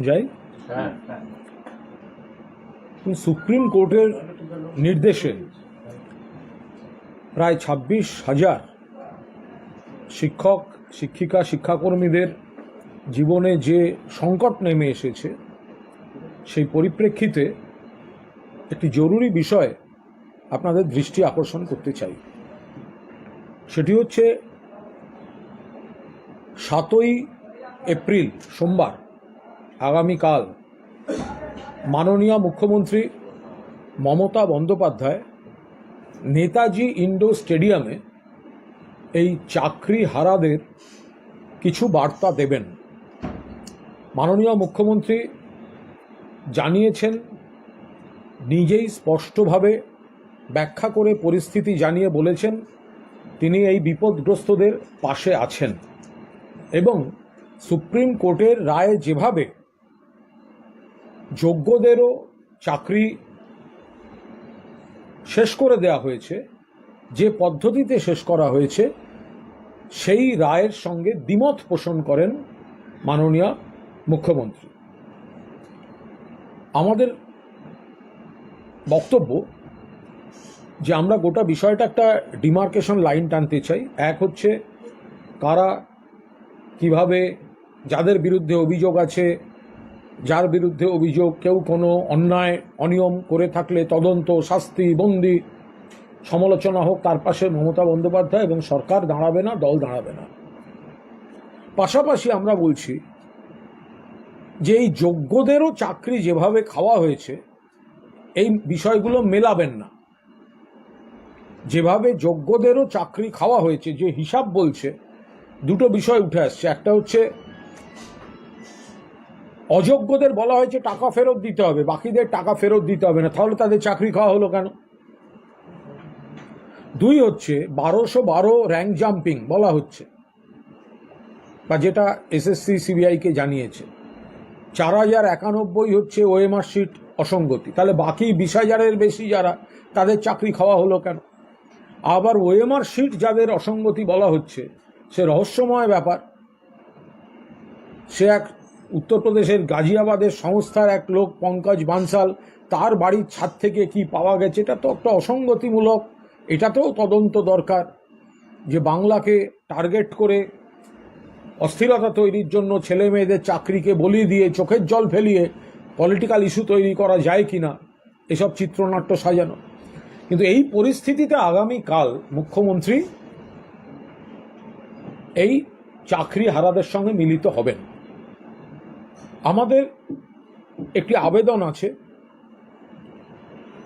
যাই সুপ্রিম কোর্টের নির্দেশে প্রায় ছাব্বিশ হাজার শিক্ষক শিক্ষিকা শিক্ষাকর্মীদের জীবনে যে সংকট নেমে এসেছে সেই পরিপ্রেক্ষিতে একটি জরুরি বিষয় আপনাদের দৃষ্টি আকর্ষণ করতে চাই। সেটি হচ্ছে সাতই এপ্রিল, সোমবার, আগামীকাল মাননীয় মুখ্যমন্ত্রী মমতা বন্দ্যোপাধ্যায় নেতাজি ইন্ডোর স্টেডিয়ামে এই চাকরি হারাদের কিছু বার্তা দেবেন। মাননীয় মুখ্যমন্ত্রী জানিয়েছেন, নিজেই স্পষ্টভাবে ব্যাখ্যা করে পরিস্থিতি জানিয়ে বলেছেন, তিনি এই বিপদগ্রস্তদের পাশে আছেন। এবং সুপ্রিম কোর্টের রায় যেভাবে যোগ্যদেরও চাকরি শেষ করে দেওয়া হয়েছে, যে পদ্ধতিতে শেষ করা হয়েছে, সেই রায়ের সঙ্গে দ্বিমত পোষণ করেন মাননীয় মুখ্যমন্ত্রী। আমাদের বক্তব্য যে আমরা গোটা বিষয়টা একটা ডিমার্কেশন লাইন টানতে চাই, এক হচ্ছে কারা কীভাবে যাদের বিরুদ্ধে অভিযোগ আছে, যার বিরুদ্ধে অভিযোগ, কেউ কোনো অন্যায়, অনিয়ম করে থাকলে তদন্ত, শাস্তি, বন্দি, সমালোচনা হোক, তার পাশে মমতা বন্দ্যোপাধ্যায় এবং সরকার দাঁড়াবে না, দল দাঁড়াবে না। পাশাপাশি আমরা বলছি যে এই যোগ্যদেরও চাকরি যেভাবে খাওয়া হয়েছে, এই বিষয়গুলো মেলাবেন না। যেভাবে যোগ্যদেরও চাকরি খাওয়া হয়েছে, যে হিসাব বলছে দুটো বিষয় উঠে আসছে। একটা হচ্ছে, অযোগ্যদের বলা হয়েছে টাকা ফেরত দিতে হবে, বাকিদের টাকা ফেরত দিতে হবে না, তাহলে তাদের চাকরি খাওয়া হলো কেন? দুই হচ্ছে, বারোশো বারো র্যাঙ্ক জাম্পিং বলা হচ্ছে, বা যেটা এসএসসি সিবিআইকে জানিয়েছে। চার হাজার একানব্বই হচ্ছে ওএমআর শিট অসঙ্গতি, তাহলে বাকি বিশ হাজারের বেশি যারা, তাদের চাকরি খাওয়া হলো কেন? আবার ওএমআর শিট যাদের অসঙ্গতি বলা হচ্ছে সে রহস্যময় ব্যাপার। সে এক উত্তরপ্রদেশের গাজিয়াবাদের সংস্থার এক লোক পঙ্কজ বানসাল, তার বাড়ির ছাদ থেকে কি পাওয়া গেছে, এটা তো একটা অসঙ্গতিমূলক, এটাতেও তদন্ত দরকার যে বাংলাকে টার্গেট করে অস্থিরতা তৈরির জন্য ছেলে মেয়েদের চাকরিকে বলি দিয়ে চোখের জল ফেলিয়ে পলিটিক্যাল ইস্যু তৈরি করা যায় কি না এসব চিত্রনাট্য সাজানো। কিন্তু এই পরিস্থিতিতে আগামীকাল মুখ্যমন্ত্রী এই চাকরি হারাদের সঙ্গে মিলিত হবেন। আমাদের একটি আবেদন আছে।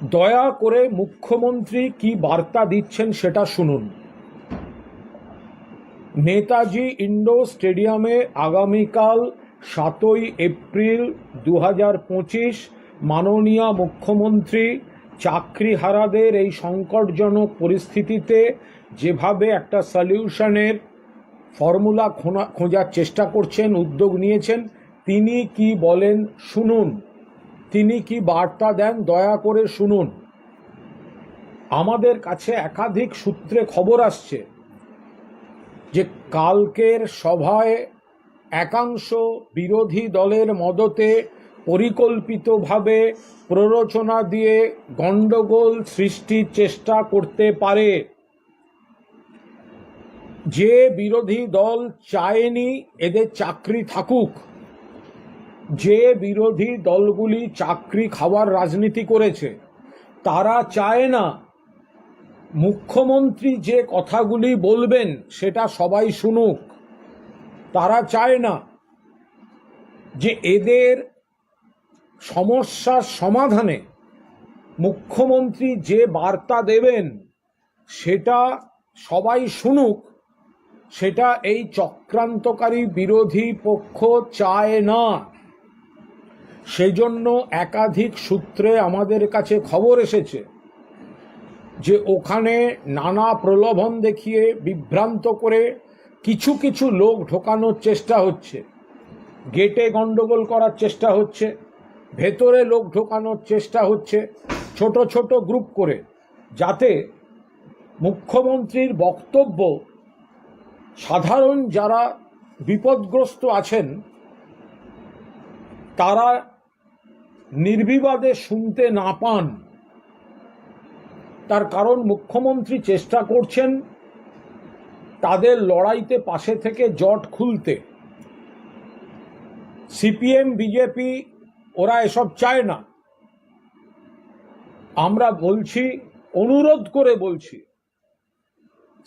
দয়া করে মুখ্যমন্ত্রী কি বার্তা দিচ্ছেন সেটা শুনুন। নেতাজি ইন্ডোর স্টেডিয়ামে আগামীকাল সাতই এপ্রিল দু পঁচিশ মাননীয় মুখ্যমন্ত্রী চাকরিহারাদের এই সংকটজনক পরিস্থিতিতে যেভাবে একটা সলিউশনের ফর্মুলা খোঁজার চেষ্টা করছেন, উদ্যোগ নিয়েছেন। তিনি কি বলেন, শুনুন। তিনি কি বার্তা দেন, দয়া করে শুনুন। আমাদের কাছে একাধিক সূত্রে খবর আসছে যে কালকের সভায় একাংশ বিরোধী দলের মদতে পরিকল্পিতভাবে প্ররোচনা দিয়ে গণ্ডগোল সৃষ্টির চেষ্টা করতে পারে। যে বিরোধী দল চায়নি এদের চাকরি থাকুক, যে বিরোধী দলগুলি চাকরি খাওয়ার রাজনীতি করেছে, তারা চায় না। মুখ্যমন্ত্রী যে কথাগুলি বলবেন সেটা সবাই শুনুক। তারা চায় না যে এদের সমস্যার সমাধানে মুখ্যমন্ত্রী যে বার্তা দেবেন সেটা সবাই শুনুক। সেটা এই চক্রান্তকারী বিরোধী পক্ষ চায় না। সেজন্য একাধিক সূত্রে আমাদের কাছে খবর এসেছে যে ওখানে নানা প্রলোভন দেখিয়ে বিভ্রান্ত করে কিছু কিছু লোক ঢোকানোর চেষ্টা হচ্ছে, গেটে গন্ডগোল করার চেষ্টা হচ্ছে, ভেতরে লোক ঢোকানোর চেষ্টা হচ্ছে, ছোট ছোট গ্রুপ করে, যাতে মুখ্যমন্ত্রীর বক্তব্য সাধারণ যারা বিপদগ্রস্ত আছেন, তারা নির্বিবাদে শুনতে না পান। তার কারণ মুখ্যমন্ত্রী চেষ্টা করছেন তাদের লড়াইতে পাশে থেকে জট খুলতে। সিপিএম, বিজেপি, ওরা এসব চায় না। আমরা বলছি, অনুরোধ করে বলছি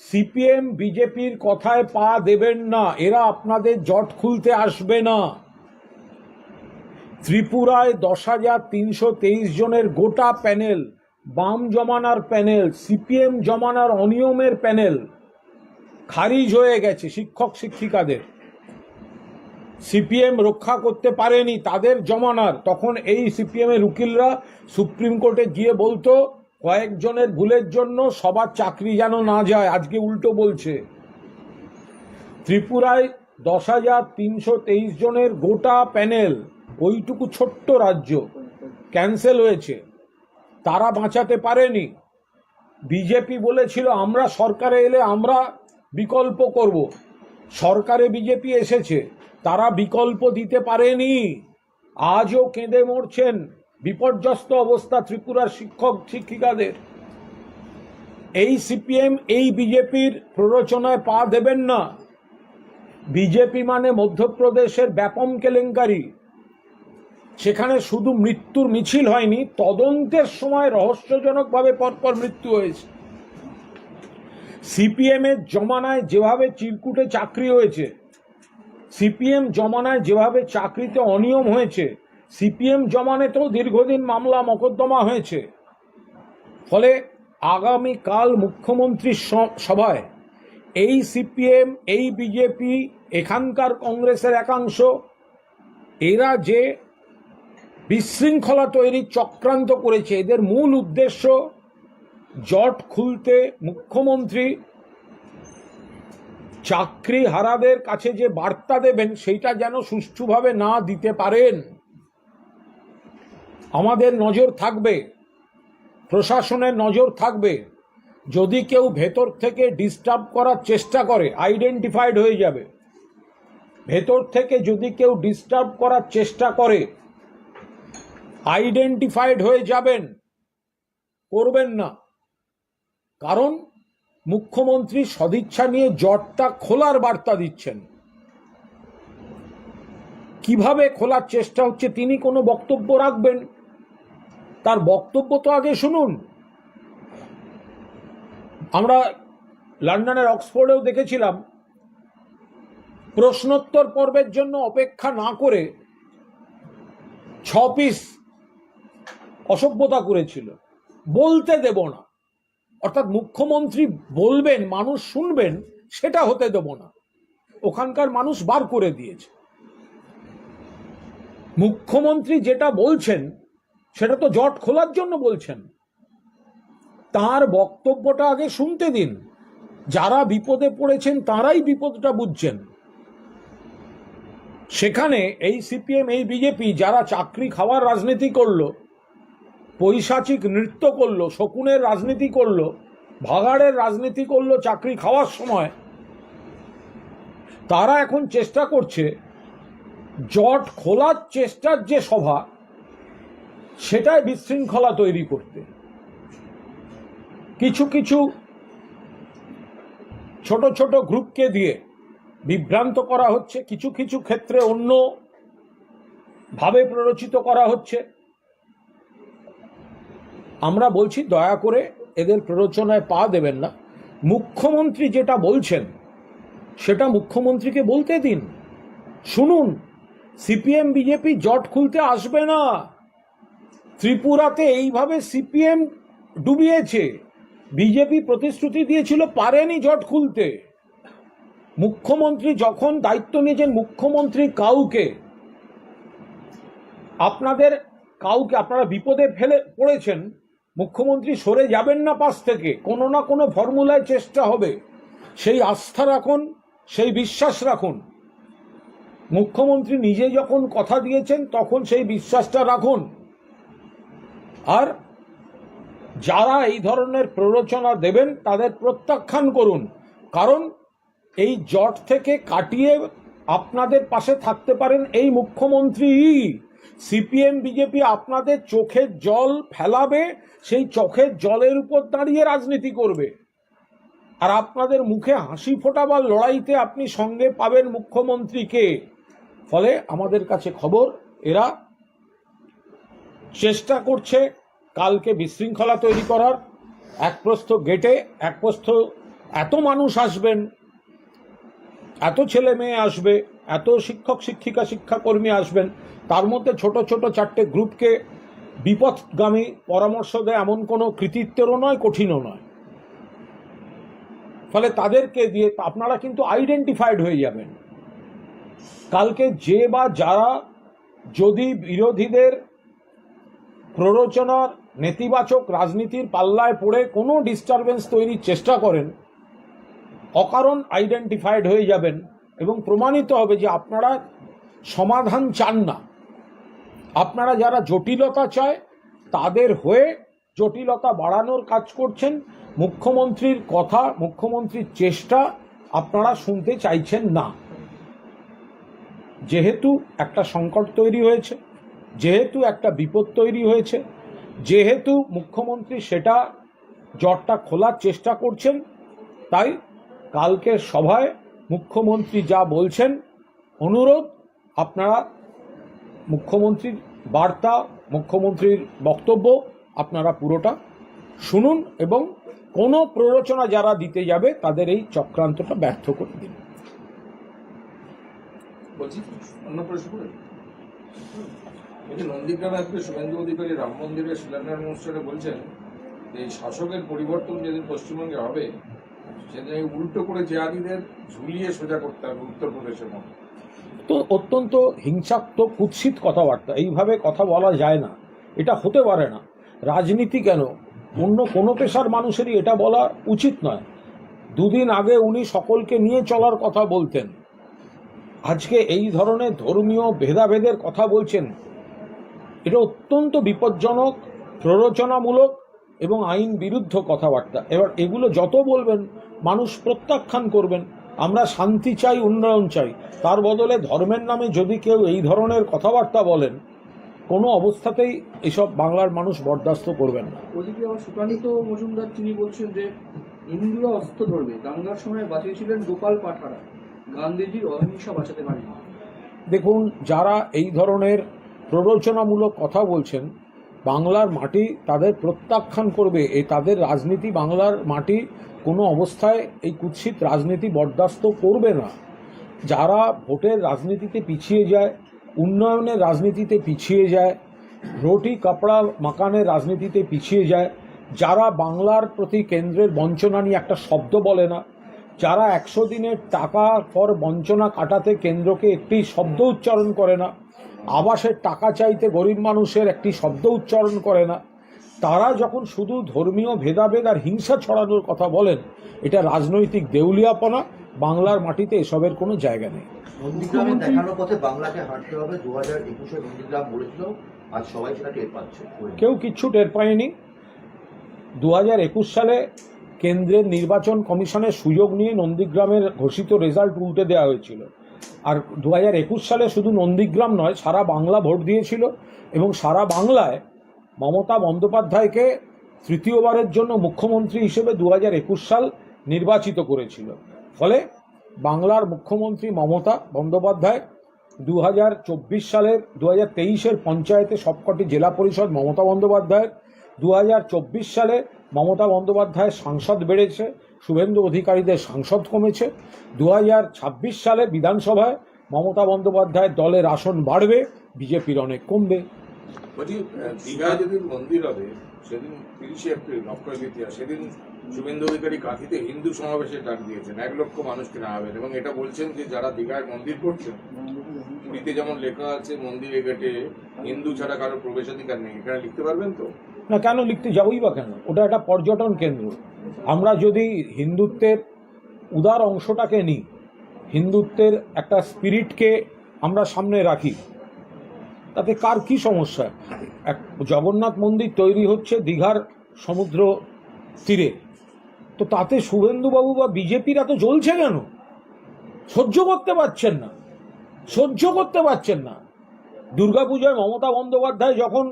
সিপিএম, বিজেপির কথায় পা দেবেন না। এরা আপনাদের জট খুলতে আসবে না। ত্রিপুরায় দশ হাজার তিনশো তেইশ জনের গোটা প্যানেল, বাম জমানার প্যানেল, সিপিএম জমানার অনিয়মের প্যানেল খারিজ হয়ে গেছে শিক্ষক শিক্ষিকাদের। সিপিএম রক্ষা করতে পারেনি তাদের জমানার। তখন এই সিপিএম এর উকিলরা সুপ্রিম কোর্টে গিয়ে বলতো কয়েকজনের ভুলের জন্য সবার চাকরি যেন না যায়, আজকে উল্টো বলছে। ত্রিপুরায় দশ হাজার তিনশো তেইশ জনের গোটা প্যানেল, ওইটুকু ছোট্ট রাজ্য, ক্যান্সেল হয়েছে। তারা বাঁচাতে পারেনি। বিজেপি বলেছিল, আমরা সরকারে এলে আমরা বিকল্প করব। সরকারে বিজেপি এসেছে, তারা বিকল্প দিতে পারেনি। আজও কেঁদে মরছেন বিপর্যস্ত অবস্থা ত্রিপুরার শিক্ষক শিক্ষিকাদের। এই সিপিএম, এই বিজেপির প্ররোচনায় পা দেবেন না। বিজেপি মানে মধ্যপ্রদেশের ব্যাপম কেলেঙ্কারি। সেখানে শুধু মৃত্যুর মিছিল হয়নি, তদন্তের সময় রহস্যজনকভাবে পরপর মৃত্যু হয়েছে। সিপিএম এর জমানায় যেভাবে চিরকুটে চাকরি হয়েছে, সিপিএম জমানায় যেভাবে চাকরিতে অনিয়ম হয়েছে সিপিএম জমানেতেও দীর্ঘদিন মামলা মকদ্দমা হয়েছে। ফলে আগামীকাল মুখ্যমন্ত্রীর সভায় এই সিপিএম, এই বিজেপি, এখানকার কংগ্রেসের একাংশ, এরা যে বিশৃঙ্খলা তৈরির চক্রান্ত করেছে, এদের মূল উদ্দেশ্য জট খুলতে মুখ্যমন্ত্রী চাকরি হারাদের কাছে যে বার্তা দেবেন সেইটা যেন সুষ্ঠুভাবে না দিতে পারেন। আমাদের নজর থাকবে, প্রশাসনের নজর থাকবে। যদি কেউ ভেতর থেকে ডিস্টার্ব করার চেষ্টা করে আইডেন্টিফাইড হয়ে যাবে। ভেতর থেকে যদি কেউ ডিস্টার্ব করার চেষ্টা করে আইডেন্টিফাইড হয়ে যাবেন। করবেন না। কারণ মুখ্যমন্ত্রী সদিচ্ছা নিয়ে জটটা খোলার বার্তা দিচ্ছেন। কীভাবে খোলার চেষ্টা হচ্ছে তিনি কোনো বক্তব্য রাখবেন? তার বক্তব্য তো আগে শুনুন। আমরা লন্ডনের অক্সফোর্ডেও দেখেছিলাম, প্রশ্নোত্তর পর্বের জন্য অপেক্ষা না করে ছ পিস অসভ্যতা করেছিল। বলতে দেব না। অর্থাৎ মুখ্যমন্ত্রী বলবেন, মানুষ শুনবেন, সেটা হতে দেব না। ওখানকার মানুষ বার করে দিয়েছে। মুখ্যমন্ত্রী যেটা বলছেন সেটা তো জট খোলার জন্য বলছেন। তার বক্তব্যটা আগে শুনতে দিন। যারা বিপদে পড়েছেন, তারাই বিপদটা বুঝছেন। সেখানে এই সিপিএম, এই বিজেপি যারা চাকরি খাওয়ার রাজনীতি করল, পৈশাচিক নৃত্য করল, শকুনের রাজনীতি করল, ভাগাড়ের রাজনীতি করল চাকরি খাওয়ার সময়, তারা এখন চেষ্টা করছে, জট খোলার চেষ্টার যে সভা সেটাই বিশৃঙ্খলা তৈরি করতে। কিছু কিছু ছোট ছোট গ্রুপকে দিয়ে বিভ্রান্ত করা হচ্ছে, কিছু কিছু ক্ষেত্রে অন্য ভাবে প্ররোচিত করা হচ্ছে। আমরা বলছি, দয়া করে এদের প্ররোচনায় পা দেবেন না। মুখ্যমন্ত্রী যেটা বলছেন, সেটা মুখ্যমন্ত্রীকে বলতে দিন। শুনুন, সিপিএম, বিজেপি জট খুলতে আসবে না। ত্রিপুরাতে এইভাবে সিপিএম ডুবিয়েছে। বিজেপি প্রতিশ্রুতি দিয়েছিল, পারেনি জট খুলতে। মুখ্যমন্ত্রী যখন দায়িত্ব নিয়েছেন, মুখ্যমন্ত্রী কাউকে, আপনাদের কাউকে, আপনারা বিপদে ফেলে পড়েছেন, মুখ্যমন্ত্রী সরে যাবেন না পাশ থেকে, কোনো না কোনো ফর্মুলায় চেষ্টা হবে। সেই আস্থা রাখুন, সেই বিশ্বাস রাখুন। মুখ্যমন্ত্রী নিজে যখন কথা দিয়েছেন, তখন সেই বিশ্বাসটা রাখুন। আর যারা এই ধরনের প্ররোচনা দেবেন, তাদের প্রত্যাখ্যান করুন। কারণ এই জট থেকে কাটিয়ে আপনাদের পাশে থাকতে পারেন এই মুখ্যমন্ত্রী। সিপিএম, বিজেপি আপনাদের চোখের জল ফেলাবে, সেই চোখের জলের উপর দাঁড়িয়ে রাজনীতি করবে। আর আপনাদের মুখে হাসি ফোটাবার লড়াইতে আপনি সঙ্গে পাবেন মুখ্যমন্ত্রীকে। ফলে আমাদের কাছে খবর, এরা চেষ্টা করছে কালকে বিশৃঙ্খলা তৈরি করার। এক প্রস্থ গেটে, এক প্রস্থ এত মানুষ আসবেন, এত ছেলে মেয়ে আসবে, এত শিক্ষক, শিক্ষিকা, শিক্ষাকর্মী আসবেন, তার মধ্যে ছোট ছোট চারটে গ্রুপকে বিপদগামী পরামর্শ দেয় এমন কোনো কৃতিত্বেরও নয়, কঠিনও নয়। ফলে তাদেরকে দিয়ে আপনারা কিন্তু আইডেন্টিফাইড হয়ে যাবেন। কালকে যে বা যারা যদি বিরোধীদের প্ররোচনার নেতিবাচক রাজনীতির পাল্লায় পড়ে কোনো ডিস্টারবেন্স তৈরির চেষ্টা করেন, অকারণ আইডেন্টিফাইড হয়ে যাবেন এবং প্রমাণিত হবে যে আপনারা সমাধান চান না। আপনারা যারা জটিলতা চায়, তাদের হয়ে জটিলতা বাড়ানোর কাজ করছেন, মুখ্যমন্ত্রীর কথা, মুখ্যমন্ত্রীর চেষ্টা আপনারা শুনতে চাইছেন না। যেহেতু একটা সংকট তৈরি হয়েছে যেহেতু একটা বিপদ তৈরি হয়েছে, যেহেতু মুখ্যমন্ত্রী সেটা জটটা খোলার চেষ্টা করছেন, তাই কালকের সভায় মুখ্যমন্ত্রী যা বলছেন, অনুরোধ আপনারা মুখ্যমন্ত্রীর বার্তা, মুখ্যমন্ত্রীর বক্তব্য আপনারা পুরোটা শুনুন এবং কোনো প্ররোচনা যারা দিতে যাবে, তাদের এই চক্রান্তটা ব্যর্থ করে দিন। বলছি, অন্য প্রশ্ন বলছি, নন্দীগ্রামে আজকে শুভেন্দু অধিকারী রাম মন্দিরের শিলান্যাস অনুষ্ঠানে বলছেন যে শাসকের পরিবর্তন যেদিন পশ্চিমবঙ্গে হবে, সেদিন উল্টো করে জেহাদিদের ঝুলিয়ে সোজা করতে হবে উত্তরপ্রদেশের মতো। তো অত্যন্ত হিংসাত্মক, কুৎসিত কথাবার্তা, এইভাবে কথা বলা যায় না। এটা হতে পারে না। রাজনীতি কেন? অন্য কোনো পেশার মানুষেরই এটা বলা উচিত নয়। দুদিন আগে উনি সকলকে নিয়ে চলার কথা বলতেন। আজকে এই ধরনের ধর্মীয় ভেদাভেদের কথা বলছেন এটা অত্যন্ত বিপজ্জনক প্ররোচনামূলক এবং আইন বিরুদ্ধ কথাবার্তা। এবার এগুলো যত বলবেন মানুষ প্রত্যাখ্যান করবেন আমরা শান্তি চাই উন্নয়ন চাই তার বদলে ধর্মের নামে যদি কেউ এই ধরনের কথাবার্তা বলেন কোনো অবস্থাতেই এসব বাংলার মানুষ বরদাস্ত করবেন না। ওদিকে আবার সুকান্ত মজুমদার তিনি বলছেন যে হিন্দুরা অস্ত্র ধরবে। দাঙ্গার সময় বাঁচিয়েছিলেন গোপাল পাঠারা। গান্ধীজির অহিংসা বাঁচাতে পারেনি। দেখুন যারা এই ধরনের প্ররোচনামূলক কথা বলছেন, বাংলার মাটি তাদের প্রত্যাখ্যান করবে। এই তাদের রাজনীতি বাংলার মাটি কোনো অবস্থায় এই কুৎসিত রাজনীতি বরদাস্ত করবে না। যারা ভোটের রাজনীতিতে পিছিয়ে যায়, উন্নয়নের রাজনীতিতে পিছিয়ে যায়, রুটি কাপড়া মাকানের রাজনীতিতে পিছিয়ে যায়, যারা বাংলার প্রতি কেন্দ্রের বঞ্চনা নিয়ে একটা শব্দ বলে না, যারা একশো দিনের টাকা পর বঞ্চনা কাটাতে কেন্দ্রকে একটি শব্দ উচ্চারণ করে না আবাসের টাকা চাইতে গরিব মানুষের একটি শব্দ উচ্চারণ করে না। তারা যখন শুধু ধর্মীয় ভেদাভেদ আর হিংসা ছড়ানোর কথা বলেন এটা রাজনৈতিক দেউলিয়াপনা বাংলার মাটিতে এসবের কোনো জায়গা নেই। নন্দীগ্রামে দেখানোর পথে বাংলাকে হাঁটতে হবে। দু হাজার একুশে নন্দীগ্রাম বলেছিল আজ সবাই সেটা টের পাচ্ছে। কেউ কিচ্ছু টের পায়নি। দু হাজার একুশ সালে কেন্দ্রের নির্বাচন কমিশনের সুযোগ নিয়ে নন্দীগ্রামের ঘোষিত রেজাল্ট উল্টে দেওয়া হয়েছিল। আর দু হাজার একুশ সালে শুধু নন্দীগ্রাম নয়, সারা বাংলা ভোট দিয়েছিল এবং সারা বাংলায় মমতা বন্দ্যোপাধ্যায়কে তৃতীয়বারের জন্য মুখ্যমন্ত্রী হিসেবে দু হাজার একুশ সাল নির্বাচিত করেছিল। ফলে বাংলার মুখ্যমন্ত্রী মমতা বন্দ্যোপাধ্যায় দু হাজার চব্বিশ সালের দু হাজার তেইশের পঞ্চায়েতে সবকটি জেলা পরিষদ মমতা বন্দ্যোপাধ্যায়ের দু হাজার চব্বিশ সালে মমতা বন্দ্যোপাধ্যায়ের সাংসদ বেড়েছে শুভেন্দু অধিকারীদের সাংসদ কমেছে। দু হাজার ছাব্বিশ সালে বিধানসভায় মমতা বন্দ্যোপাধ্যায়ের দলের আসন বাড়বে বিজেপির অনেক কমবে। আহ, যেদিন মন্দির হবে সেদিন তিরিশে এপ্রিল অক্ষয় তৃতীয়া সেদিন শুভেন্দু অধিকারী কাঁথিতে হিন্দু সমাবেশের ডাক দিয়েছেন এক লক্ষ মানুষকে নেওয়াবেন এবং এটা বলছেন যে যারা দীঘায় মন্দির করছেন পুরীতে যেমন লেখা আছে মন্দিরে গেটে হিন্দু ছাড়া কারও প্রবেশাধিকার নেই। এখানে লিখতে পারবেন তো? না কেন লিখতে যাবই বা কেন? ওটা একটা পর্যটন কেন্দ্র। আমরা যদি হিন্দুত্বের উদার অংশটাকে নিই, হিন্দুত্বের একটা স্পিরিটকে আমরা সামনে রাখি, তাতে কার কি সমস্যা? এক জগন্নাথ মন্দির তৈরি হচ্ছে দীঘার সমুদ্র তীরে। তো তাতে শুভেন্দুবাবু বা বিজেপিরা তো জ্বলছে কেন? সহ্য করতে পারছেন না। সহ্য করতে পারছেন না। দুর্গাপূজায় মমতা বন্দ্যোপাধ্যায় যখন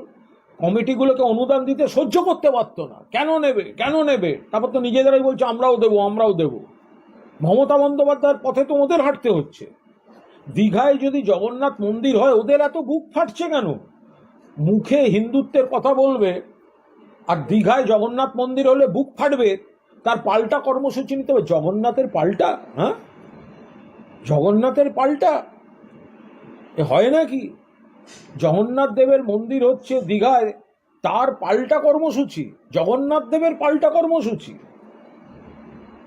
কমিটিগুলোকে অনুদান দিতে সহ্য করতে পারতো না। কেন নেবে? কেন নেবে? তারপর তো নিজেদেরাই বলছে, আমরাও দেবো আমরাও দেবো। মমতা বন্দ্যোপাধ্যায়ের পথে তো ওদের হাঁটতে হচ্ছে। দীঘায় যদি জগন্নাথ মন্দির হয়, ওদের এত বুক ফাটছে কেন? মুখে হিন্দুত্বের কথা বলবে, আর দীঘায় জগন্নাথ মন্দির হলে বুক ফাটবে, তার পাল্টা কর্মসূচি নিতে হবে। জগন্নাথের পাল্টা? হ্যাঁ? জগন্নাথের পাল্টা? এ হয় নাকি? জগন্নাথ দেবের মন্দির হচ্ছে দীঘায়, তার পাল্টা কর্মসূচি, জগন্নাথ দেবের পাল্টা কর্মসূচি।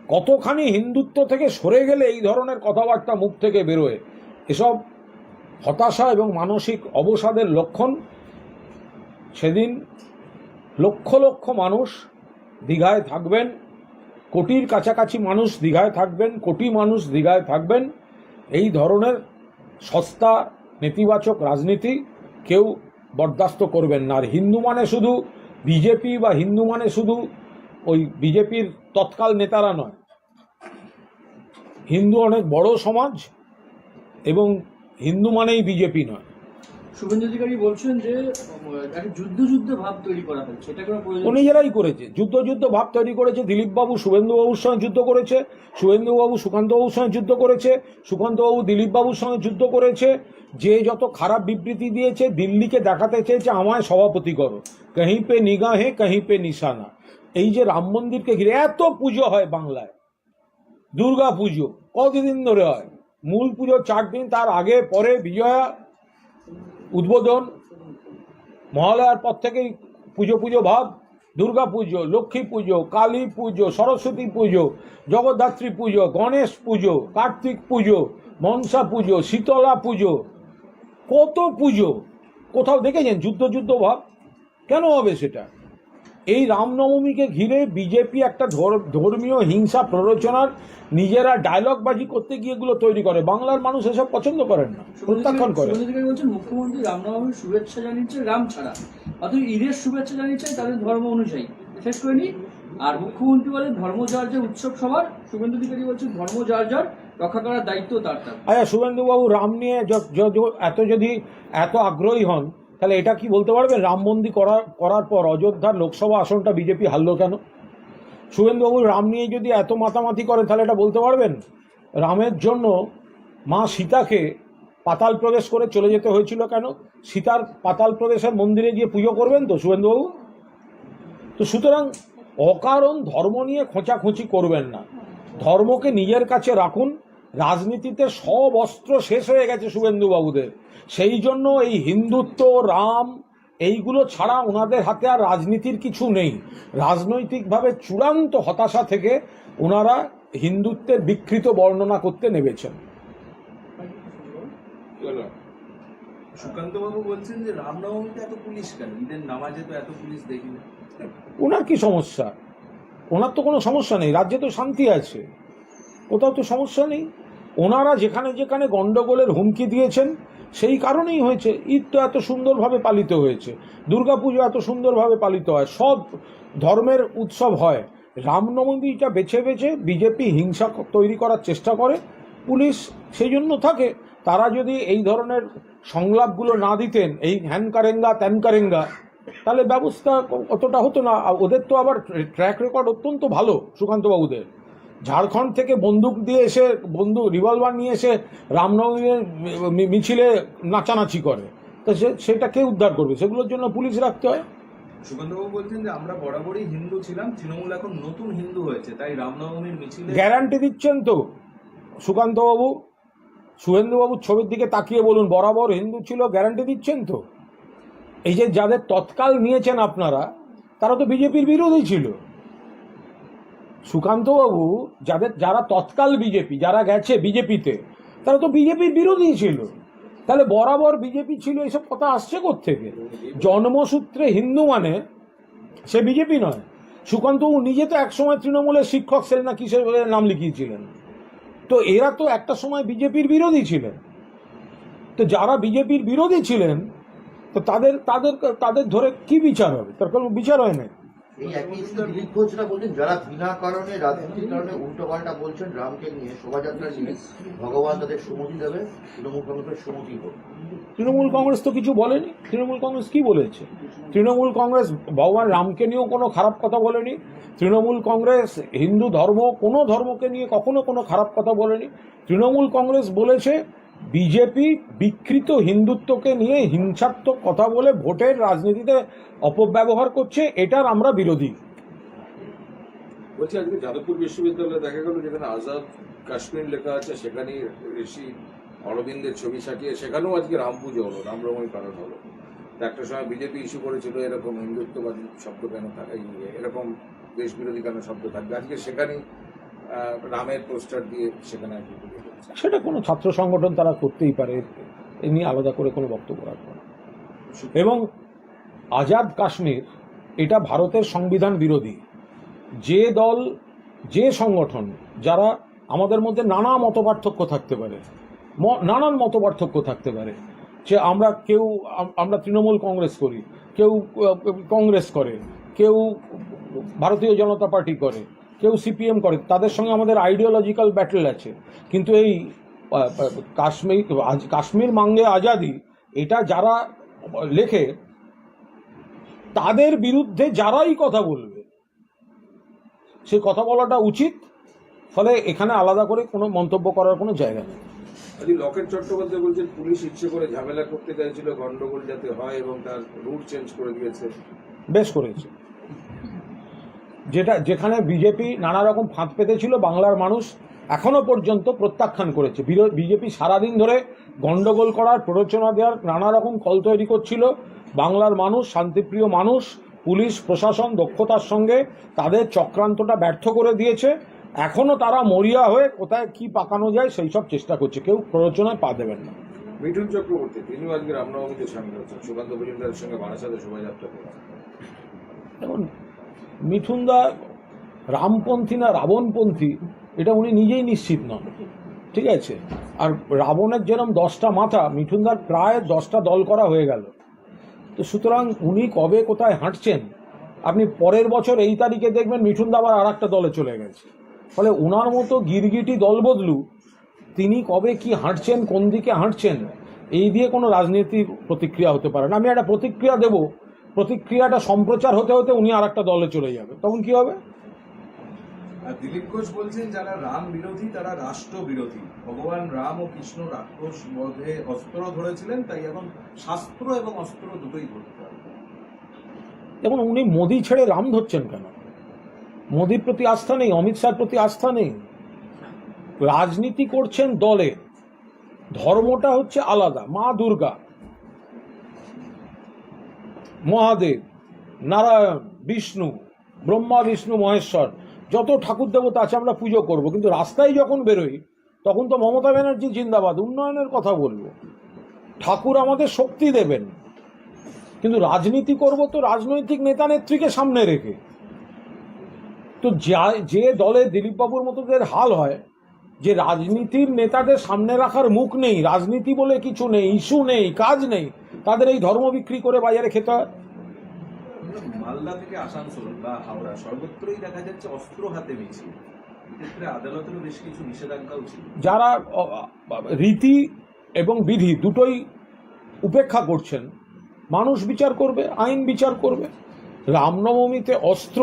কতখানি হিন্দুত্ব থেকে সরে গেলে এই ধরনের কথাবার্তা মুখ থেকে বেরোয়? এসব হতাশা এবং মানসিক অবসাদের লক্ষণ। সেদিন লক্ষ লক্ষ মানুষ দীঘায় থাকবেন, কোটির কাছাকাছি মানুষ দীঘায় থাকবেন, কোটি মানুষ দীঘায় থাকবেন। এই ধরনের সস্তা নেতিবাচক রাজনীতি কেউ বরদাস্ত করবেন না। আর হিন্দু মানে শুধু বিজেপি বা হিন্দু মানে শুধু ওই বিজেপির তৎকাল নেতারা নয়। হিন্দু অনেক বড় সমাজ এবং হিন্দু মানেই বিজেপি নয়। শুভেন্দু অধিকারী বলছেন যে যুদ্ধ যুদ্ধ ভাব তৈরি করা হচ্ছে এটা কোনো প্রয়োজন নিজেরাই করেছে যুদ্ধ যুদ্ধ ভাব তৈরি করেছে। দিলীপবাবু শুভেন্দুবাবুর সঙ্গে যুদ্ধ করেছে শুভেন্দুবাবু সুকান্তবাবুর সঙ্গে যুদ্ধ করেছে সুকান্তবাবু দিলীপবাবুর সঙ্গে যুদ্ধ করেছে। যে যত খারাপ বিবৃতি দিয়েছে, দিল্লিকে দেখাতে চেয়েছে, আমায় সভাপতি করো। কहीं পে নিগাহে কहीं পে নিশানা এই যে রাম মন্দিরকে ঘিরে এত পুজো হয় বাংলায়। দুর্গা পুজো, কতদিন ধরে হয়? মূল পুজো চার দিন, তার আগে, পরে বিজয়া উদ্বোধন, মহালয়ার পর থেকেই পুজো পুজো ভাব, দুর্গা পুজো, লক্ষ্মী পুজো, কালী পুজো, সরস্বতী পুজো, জগদ্ধাত্রী পুজো, গণেশ পুজো, কার্তিক পুজো, মনসা পুজো, শীতলা পুজো কত পুজো? কোথাও দেখেছেন? যুদ্ধ যুদ্ধ ভাব? কেন হবে সেটা? এই রামনবমীকে ঘিরে বিজেপি একটা ধর্মীয় হিংসা প্ররোচনার নিজেরা ডায়লগবাজি করতে গিয়ে এগুলো তৈরি করে। বাংলার মানুষ এসব পছন্দ করেন না প্রত্যাখ্যান করে মুখ্যমন্ত্রী রামনবমীর শুভেচ্ছা জানিয়েছে রাম ছাড়া। অথচ ঈদের শুভেচ্ছা জানিয়েছেন তাদের ধর্ম অনুযায়ী। শেষ করে নি। আর মুখ্যমন্ত্রী বলেন ধর্ম যার উৎসব সবার। শুভেন্দু অধিকারী বলছেন ধর্ম যার যার রক্ষা করার দায়িত্ব তার আচ্ছা শুভেন্দুবাবু, রাম নিয়ে এত যদি এত আগ্রহী হন, তাহলে এটা কি বলতে পারবেন? রাম মন্দির করার করার পর অযোধ্যার লোকসভা আসনটা বিজেপি হারলো কেন? শুভেন্দুবাবু, রাম নিয়ে যদি এত মাতামাতি করেন তাহলে এটা বলতে পারবেন? রামের জন্য মা সীতাকে পাতাল প্রবেশ করে চলে যেতে হয়েছিল কেন? সীতার পাতাল প্রবেশের মন্দিরে গিয়ে পুজো করবেন তো, শুভেন্দুবাবু? তো সুতরাং অকারণ ধর্ম নিয়ে খোঁচাখুঁচি করবেন না। ধর্মকে নিজের কাছে রাখুন রাজনীতিতে সব অস্ত্র শেষ হয়ে গেছে শুভেন্দুবাবুদের। সেই জন্য এই হিন্দুত্ব রাম এইগুলো ছাড়া ওনাদের হাতে আর রাজনীতির কিছু নেই। রাজনৈতিকভাবে চূড়ান্ত হতাশা থেকে ওনারা হিন্দুত্বের বিকৃত বর্ণনা করতে নেমেছেন। কি হলো? সুকান্ত বাবু বলছেন যে রামনবমীতে এত পুলিশ কেন? ঈদের নামাজে তো এত পুলিশ দেখি না। ওনার কি সমস্যা? ওনার তো কোনো সমস্যা নেই রাজ্যে তো শান্তি আছে। কোথাও তো সমস্যা নেই। ওনারা যেখানে যেখানে গন্ডগোলের হুমকি দিয়েছেন, সেই কারণেই হয়েছে। ঈদ তো এত সুন্দরভাবে পালিত হয়েছে। দুর্গাপুজো এত সুন্দরভাবে পালিত হয়। সব ধর্মের উৎসব হয়। রামনবমীটা বেছে বেছে বিজেপি হিংসা তৈরি করার চেষ্টা করে। পুলিশ সেই জন্য থাকে। তারা যদি এই ধরনের সংলাপগুলো না দিতেন, এই হ্যান কারেঙ্গা, ত্যান কারেঙ্গা, তাহলে ব্যবস্থা অতটা হতো না। ওদের তো আবার ট্র্যাক রেকর্ড অত্যন্ত ভালো সুকান্তবাবুদের। ঝাড়খণ্ড থেকে বন্দুক দিয়ে এসে বন্দুক রিভলভার নিয়ে এসে রামনবমীর মিছিলে নাচানাচি করে। তো সে সেটা কে উদ্ধার করবে। সেগুলোর জন্য পুলিশ রাখতে হয়। সুকান্ত বলছেন যে আমরা বরাবরই হিন্দু ছিলাম তৃণমূল এখন নতুন হিন্দু হয়েছে তাই রামনবমীর মিছিলে গ্যারান্টি দিচ্ছেন তো সুকান্তবাবু। সুহেন্দুবাবুর ছবির দিকে তাকিয়ে বলুন বরাবর হিন্দু ছিল গ্যারান্টি দিচ্ছেন তো? এই যে যাদের তৎকাল নিয়েছেন আপনারা তারা তো বিজেপির বিরোধী ছিল। সুকান্তবাবু যাদের, যারা তৎকাল বিজেপি, যারা গেছে বিজেপিতে, তারা তো বিজেপির বিরোধী ছিল। তাহলে বরাবর বিজেপি ছিল এইসব কথা আসছে থেকে জন্মসূত্রে হিন্দু মানে সে বিজেপি নয়। সুকান্তবাবু নিজে তো একসময় তৃণমূলের শিক্ষক সেল না, কিসের নাম লিখিয়েছিলেন? তো এরা তো একটা সময় বিজেপির বিরোধী ছিলেন। তো যারা বিজেপির বিরোধী ছিলেন, তো তাদের তাদের তাদের ধরে কি বিচার হবে? তার কোনো বিচার হয় না যারা কারণে বলছেন শোভাযাত্রা তৃণমূল কংগ্রেস তো কিছু বলেনি। তৃণমূল কংগ্রেস কি বলেছে? তৃণমূল কংগ্রেস, ভগবান রামকে নিয়েও কোনো খারাপ কথা বলেনি। তৃণমূল কংগ্রেস, হিন্দু ধর্ম, কোনো ধর্মকে নিয়ে কখনো কোনো খারাপ কথা বলেনি। তৃণমূল কংগ্রেস বলেছে বিজেপি বিকৃত হিন্দুত্বকে নিয়ে হিংসাত্মক কথা বলে ভোটের রাজনীতিতে অপব্যবহার করছে, এটার আমরা বিরোধী। বলছি, আজকে যাদবপুর বিশ্ববিদ্যালয়ে দেখা গেল যেখানে আজাদ কাশ্মীর লেখা আছে সেখানেই ঋষি অরবিন্দের ছবি সাটিয়ে সেখানেও আজকে রাম পুজো হলো রামরমণী পালন হলো। একটা সময় বিজেপি ইস্যু করেছিল, এরকম হিন্দুত্ববাদী শব্দ কেন থাকে এরকম দেশ বিরোধী কেন শব্দ থাকবে? আজকে সেখানেই রামের পোস্টার দিয়ে সেখানে সেটা কোনো ছাত্র সংগঠন তারা করতেই পারে, এ নিয়ে আলাদা করে কোনো বক্তব্য রাখবে না। এবং আজাদ কাশ্মীর, এটা ভারতের সংবিধান বিরোধী। যে দল, যে সংগঠন, যারা আমাদের মধ্যে নানা মতপার্থক্য থাকতে পারে নানান মতপার্থক্য থাকতে পারে, যে আমরা কেউ আমরা তৃণমূল কংগ্রেস করি, কেউ কংগ্রেস করে, কেউ ভারতীয় জনতা পার্টি করে কেউ সিপিএম করে তাদের সঙ্গে আমাদের আইডিওলজিক্যাল ব্যাটেল আছে। কিন্তু এই কাশ্মীর আজ- কাশ্মীর মাঙ্গে আজাদি এটা যারা লেখে তাদের বিরুদ্ধে যারাই কথা বলবে সে কথা বলাটা উচিত ফলে এখানে আলাদা করে কোনো মন্তব্য করার কোনো জায়গা নেই। আজকে লকেট চট্টোপাধ্যায় বলছেন পুলিশ ইচ্ছে করে ঝামেলা করতে চাইছিল গন্ডগোল যাতে হয় এবং তার রুট চেঞ্জ করে দিয়েছে। বেশ করেছে। যেটা যেখানে বিজেপি নানা রকম ফাঁদ পেতেছিল বাংলার মানুষ এখনও পর্যন্ত প্রত্যাখ্যান করেছে। বিজেপি সারাদিন ধরে গন্ডগোল করার প্ররোচনা দেওয়ার নানা রকম কল তৈরি করছিল। বাংলার মানুষ শান্তিপ্রিয় মানুষ পুলিশ প্রশাসন দক্ষতার সঙ্গে তাদের চক্রান্তটা ব্যর্থ করে দিয়েছে। এখনও তারা মরিয়া হয়ে কোথায় কি পাকানো যায় সেই সব চেষ্টা করছে। কেউ প্ররোচনায় পা দেবেন না। মিঠুন চক্রবর্তী তিনিও আজকে রামনবমীতে সামিল হচ্ছেন সুকান্ত মজুমদারের সঙ্গে বারাসাতে শোভাযাত্রা এখন মিঠুনদা রামপন্থী না রাবণপন্থী, এটা উনি নিজেই নিশ্চিত নন। ঠিক আছে? আর রাবণের যেরকম দশটা মাথা মিঠুনদার প্রায় দশটা দল করা হয়ে গেল। তো সুতরাং উনি কবে কোথায় হাঁটছেন, আপনি পরের বছর এই তারিখে দেখবেন মিঠুনদা আবার আর একটা দলে চলে গেছে। ফলে ওনার মতো গিরগিটি দল বদলু, তিনি কবে কি হাঁটছেন, কোন দিকে হাঁটছেন, এই দিয়ে কোনো রাজনীতির প্রতিক্রিয়া হতে পারে না। আমি একটা প্রতিক্রিয়া দেব প্রতিক্রিয়াটা সম্প্রচার হতে হতে উনি আর একটা দলে চলে যাবে। তখন কি হবে? আর দিলীপ ঘোষ বলছেন যারা রাম বিরোধী তারা রাষ্ট্র বিরোধী। ভগবান রাম ও কৃষ্ণ রাক্ষস বধে অস্ত্র ধরেছিলেন তাই এখন শাস্ত্র এবং অস্ত্র দুটোই ধরতে হবে। এবং উনি মোদি ছেড়ে রাম ধরছেন কেন? মোদির প্রতি আস্থা নেই অমিত শাহর প্রতি আস্থা নেই। রাজনীতি করছেন দলে। ধর্মটা হচ্ছে আলাদা মা দুর্গা। মহাদেব, নারায়ণ, বিষ্ণু, ব্রহ্মা, বিষ্ণু, মহেশ্বর, যত ঠাকুর দেবতা আছে আমরা পুজো করব। কিন্তু রাস্তায় যখন বেরোই, তখন তো মমতা ব্যানার্জি জিন্দাবাদ, উন্নয়নের কথা বলব। ঠাকুর আমাদের শক্তি দেবেন। কিন্তু রাজনীতি করব তো রাজনৈতিক নেতা নেত্রীকে সামনে রেখে। তো যা- যে দলে দিলীপবাবুর মতোদের হাল হয়, যে রাজনীতির নেতাদের সামনে রাখার মুখ নেই, রাজনীতি বলে কিছু নেই, ইস্যু নেই, কাজ নেই তাদের এই ধর্ম বিক্রি করে বাজারে খেতে হয়। মালদা থেকে আসানসোল বা হাওড়া সর্বত্রই দেখা যাচ্ছে অস্ত্র হাতে মিছিল। আদালতেরও বেশ কিছু নিষেধাজ্ঞাও ছিল। যারা রীতি এবং বিধি দুটোই উপেক্ষা করছেন মানুষ বিচার করবে আইন বিচার করবে। রামনবমীতে অস্ত্র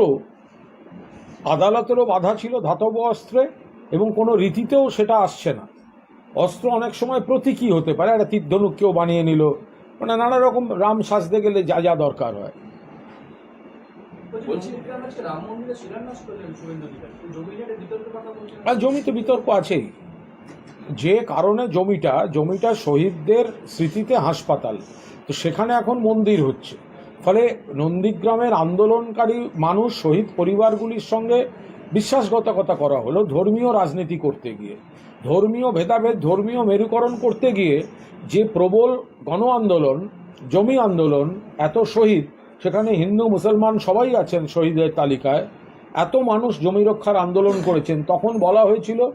আদালতেরও বাধা ছিল ধাতব অস্ত্রে এবং কোনো রীতিতেও সেটা আসছে না। অস্ত্র অনেক সময় প্রতীকী হতে পারে একটা তীর ধনুক কেউ বানিয়ে নিল। মানে নানা রকম রাম সাজতে গেলে যা যা দরকার হয়। আর জমিতে বিতর্ক আছেই। যে কারণে জমিটা জমিটা শহীদদের স্মৃতিতে হাসপাতাল। তো সেখানে এখন মন্দির হচ্ছে। ফলে নন্দীগ্রামের আন্দোলনকারী মানুষ শহীদ পরিবারগুলির সঙ্গে বিশ্বাসঘাতকতা করা হলো ধর্মীয় রাজনীতি করতে গিয়ে। ধর্মীয় ভেদাভেদ, ধর্মীয় মেরুকরণ করতে গিয়ে যে প্রবল গণ আন্দোলন, জমি আন্দোলন এত শহীদ, সেখানে হিন্দু, মুসলমান সবাই আছেন শহীদের তালিকায়, এত মানুষ জমি রক্ষার আন্দোলন করেছেন, তখন বলা হয়েছিল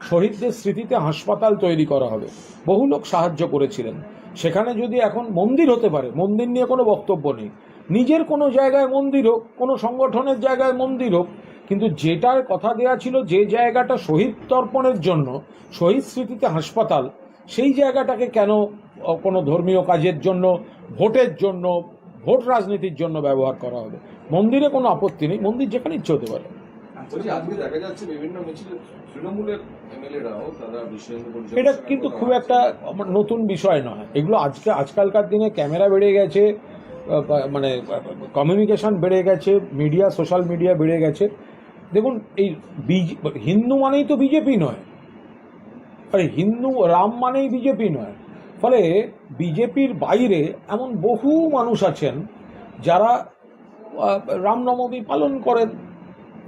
শহীদদের স্মৃতিতে হাসপাতাল তৈরি করা হবে। বহু লোক সাহায্য করেছিলেন। সেখানে যদি এখন মন্দির হতে পারে, মন্দির নিয়ে কোনো বক্তব্য নেই। নিজের কোনো জায়গায় মন্দির হোক, কোনো সংগঠনের জায়গায় মন্দির হোক কিন্তু যেটার কথা দেয়া ছিল যে জায়গাটা শহীদ তর্পণের জন্য শহীদ স্মৃতিতে হাসপাতাল সেই জায়গাটাকে কেন কোনো ধর্মীয় কাজের জন্য ভোটের জন্য ভোট রাজনীতির জন্য ব্যবহার করা হবে? মন্দিরে কোনো আপত্তি নেই মন্দির যেখানে ইচ্ছে হতে পারে। হিন্দু পরিষদের এটা কিন্তু খুব একটা নতুন বিষয় নয়। এগুলো আজকে আজকালকার দিনে ক্যামেরা বেড়ে গেছে মানে কমিউনিকেশন বেড়ে গেছে মিডিয়া সোশ্যাল মিডিয়া বেড়ে গেছে। দেখুন, এই বিজে, হিন্দু মানেই তো বিজেপি নয়। আরে, হিন্দু, রাম মানেই বিজেপি নয়। ফলে বিজেপির বাইরে এমন বহু মানুষ আছেন যারা রামনবমী পালন করেন।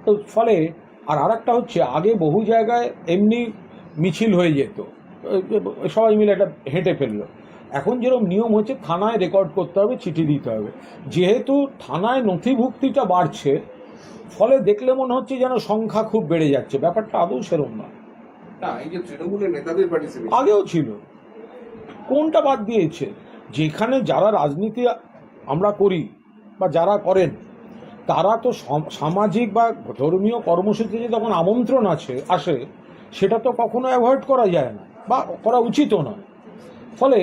তো ফলে, আর আরেকটা হচ্ছে, আগে বহু জায়গায় এমনি মিছিল হয়ে যেত। সবাই মিলে একটা হেঁটে ফেলল। এখন যেরকম নিয়ম হচ্ছে, থানায় রেকর্ড করতে হবে, চিঠি দিতে হবে। যেহেতু থানায় নথিভুক্তিটা বাড়ছে ফলে দেখলে মনে হচ্ছে যেন সংখ্যা খুব বেড়ে যাচ্ছে। ব্যাপারটা আদৌ সেরম না যে আগেও ছিল। কোনটা বাদ দিয়েছে? যেখানে যারা রাজনীতি আমরা করি বা যারা করেন তারা তো সামাজিক বা ধর্মীয় কর্মসূচিতে যখন আমন্ত্রণ আছে আসে সেটা তো কখনো অ্যাভয়েড করা যায় না বা করা উচিতও নয়। ফলে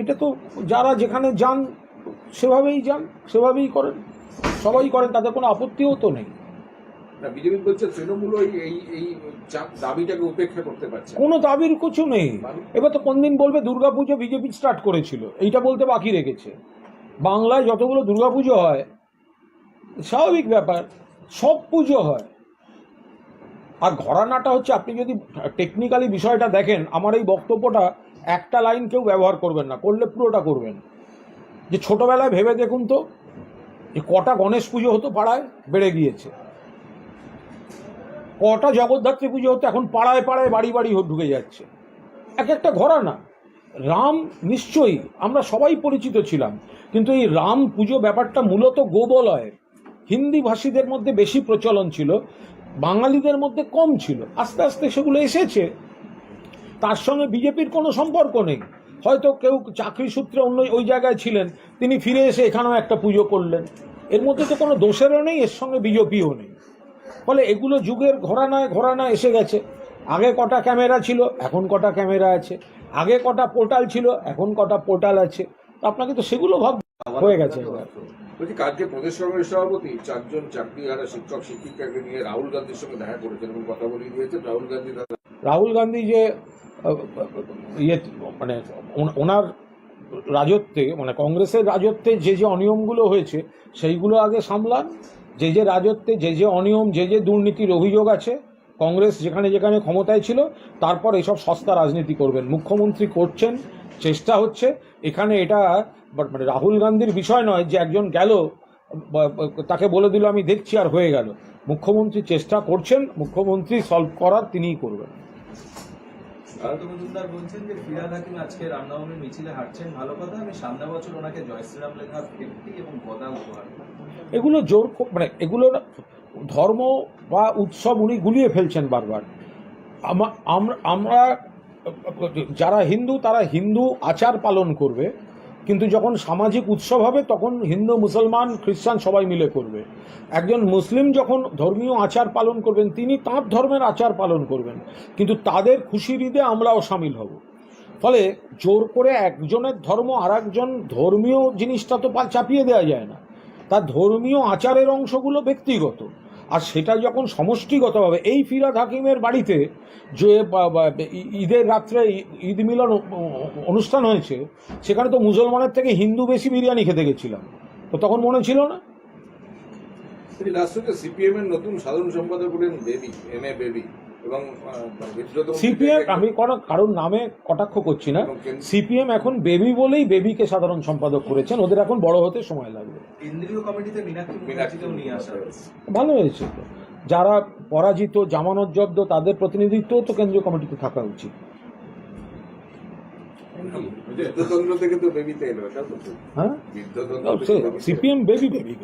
এটা তো যারা যেখানে যান সেভাবেই যান সেভাবেই করেন। সবাই করেন তাদের কোনো আপত্তিও তো নেই। না বিজেপি বলছে তৃণমূল এই এই দাবিটাকে উপেক্ষা করতে পারছে কোনো দাবির কিছু নেই। এবার তো কোনদিন বলবে দুর্গাপুজো বিজেপি স্টার্ট করেছিল? এইটা বলতে বাকি রেখেছে। বাংলায় যতগুলো দুর্গাপুজো হয় স্বাভাবিক ব্যাপার সব পুজো হয়। আর ঘরানাটা হচ্ছে আপনি যদি টেকনিক্যালি বিষয়টা দেখেন আমার এই বক্তব্যটা একটা লাইন কেউ ব্যবহার করবেন না করলে পুরোটা করবেন। যে ছোটবেলায় ভেবে দেখুন তো যে কটা গণেশ পুজো হতো পাড়ায়? বেড়ে গিয়েছে। কটা জগদ্ধাত্রী পুজো হতো, এখন পাড়ায় পাড়ায় বাড়ি বাড়ি ঢুকে যাচ্ছে। এক একটা ঘরানা রাম নিশ্চয়ই, আমরা সবাই পরিচিত ছিলাম, কিন্তু এই রাম পুজো ব্যাপারটা মূলত গোবলয়ের। হিন্দি ভাষীদের মধ্যে বেশি প্রচলন ছিল, বাঙালিদের মধ্যে কম ছিল। আস্তে আস্তে সেগুলো এসেছে। তার সঙ্গে বিজেপির কোনো সম্পর্ক নেই। হয়তো কেউ চাকরি সূত্রে অন্য ওই জায়গায় ছিলেন তিনি ফিরে এসে এখানেও একটা পুজো করলেন। এর মধ্যে তো কোনো দোষেরও নেই এর সঙ্গে বিজেপিও নেই। ফলে এগুলো যুগের ঘোরানায় ঘোরানা এসে গেছে। আগে কটা ক্যামেরা ছিল এখন কটা ক্যামেরা আছে। আগে কটা পোর্টাল ছিল এখন কটা পোর্টাল আছে। তো আপনাকে তো সেগুলো ভাব হয়ে গেছে। বলছি কালকে প্রদেশ কংগ্রেস সভাপতি চারজন চাকরিহারা শিক্ষক শিক্ষিকাকে নিয়ে রাহুল গান্ধীর সঙ্গে দেখা করেছেন এবং কথা বলিয়ে দিয়েছেন। রাহুল গান্ধী রাহুল গান্ধী যে ইয়ে মানে ওনার রাজত্বে মানে কংগ্রেসের রাজত্বে যে যে অনিয়মগুলো হয়েছে, সেইগুলো আগে সামলান। যে যে রাজত্বে যে যে অনিয়ম, যে যে দুর্নীতির অভিযোগ আছে, কংগ্রেস যেখানে যেখানে ক্ষমতায় ছিল, তারপর এসব সস্তা রাজনীতি করবেন। মুখ্যমন্ত্রী করছেন, চেষ্টা হচ্ছে। এখানে এটা মানে রাহুল গান্ধীর বিষয় নয় যে একজন গেল তাকে বলে দিল, আমি দেখছি আর হয়ে গেল। মুখ্যমন্ত্রী চেষ্টা করছেন, মুখ্যমন্ত্রী সলভ করার তিনিই করবেন। ভারত মজুমদার বলছেন যে ফিরাদ হাকিম আজকে রামনবমীর মিছিলে হাঁটছেন। ভালো কথা, আমি সামনে বছর ওনাকে জয়শ্রীরাম লেখা ফিফটি এবং গদা উপহার। এগুলো জোর মানে এগুলো ধর্ম বা উৎসব উনি গুলিয়ে ফেলছেন বারবার। আমরা, যারা হিন্দু, তারা হিন্দু আচার পালন করবে। কিন্তু যখন সামাজিক উৎসব হবে, তখন হিন্দু, মুসলমান, খ্রিস্টান সবাই মিলে করবে। একজন মুসলিম যখন ধর্মীয় আচার পালন করবেন, তিনি তাঁর ধর্মের আচার পালন করবেন। কিন্তু তাদের খুশির ঈদে আমরাও সামিল হব। ফলে জোর করে একজনের ধর্ম আর একজন ধর্মীয় জিনিসটা তো চাপিয়ে দেওয়া যায় না। তার ধর্মীয় আচারের অংশগুলো ব্যক্তিগত। আর সেটা যখন সমষ্টিগতভাবে, এই ফিরাদ হাকিমের বাড়িতে যে ঈদের রাত্রে ঈদ মিলন অনুষ্ঠান হয়েছে, সেখানে তো মুসলমানের থেকে হিন্দু বেশি বিরিয়ানি খেতে গেছিলাম। তো তখন মনে ছিল না? সিপিএম এর নতুন সাধারণ সম্পাদক হলেন বেবি, এম এ বেবি। এবং সিপিএম আমি কোনো কারোর নামে কটাক্ষ করছি না। সিপিএম এখন বেবি বলেই বেবিকে সাধারণ সম্পাদক করেছেন। ওদের এখন বড় হতে সময় লাগবে। কেন্দ্রীয় কমিটিতে মীনাক্ষী নিয়ে আসা ভালো হয়েছে যারা পরাজিত জামানত জব্দ তাদের প্রতিনিধিত্ব তো কেন্দ্রীয় কমিটিতে থাকা উচিত। হ্যাঁ। CPM baby baby